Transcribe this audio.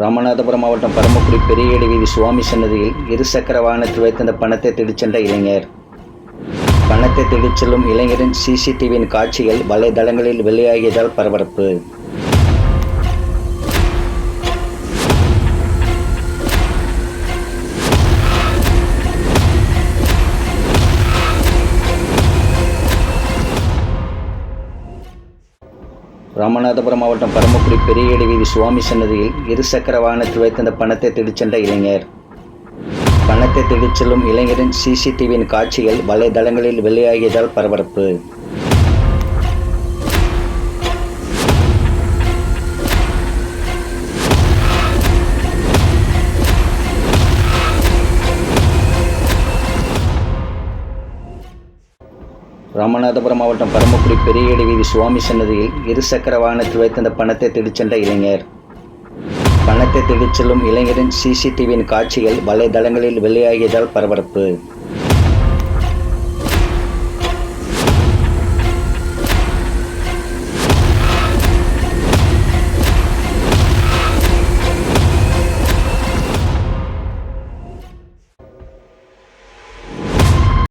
ராமநாதபுரம் மாவட்டம் பரமக்குடி பெரியடி வீதி சுவாமி சன்னதியில் இருசக்கர வாகனத்தில் வைத்திருந்த பணத்தை திருடிச் சென்ற இளைஞர். பணத்தை திருடிச் செல்லும் இளைஞரின் சிசிடிவியின் காட்சிகள் வலைதளங்களில் வெளியாகியதால் பரபரப்பு. ராமநாதபுரம் மாவட்டம் பரமக்குடி பெரிய வீதி சுவாமி சன்னதியில் இருசக்கர வாகனத்தில் வைத்திருந்த பணத்தை திருடிச் இளைஞர். பணத்தை திருச்செல்லும் இளைஞரின் சிசிடிவியின் காட்சிகள் வலைதளங்களில் வெளியாகியதால் பரபரப்பு. ராமநாதபுரம் மாவட்டம் பரமக்குடி பெரியடி வீதி சுவாமி சன்னதியில் இருசக்கர வாகனத்தில் வைத்திருந்த பணத்தை திருடிச் இளைஞர். பணத்தை திருச்செல்லும் இளைஞரின் சிசிடிவியின் காட்சிகள் வலைதளங்களில் வெளியாகியதால் பரபரப்பு.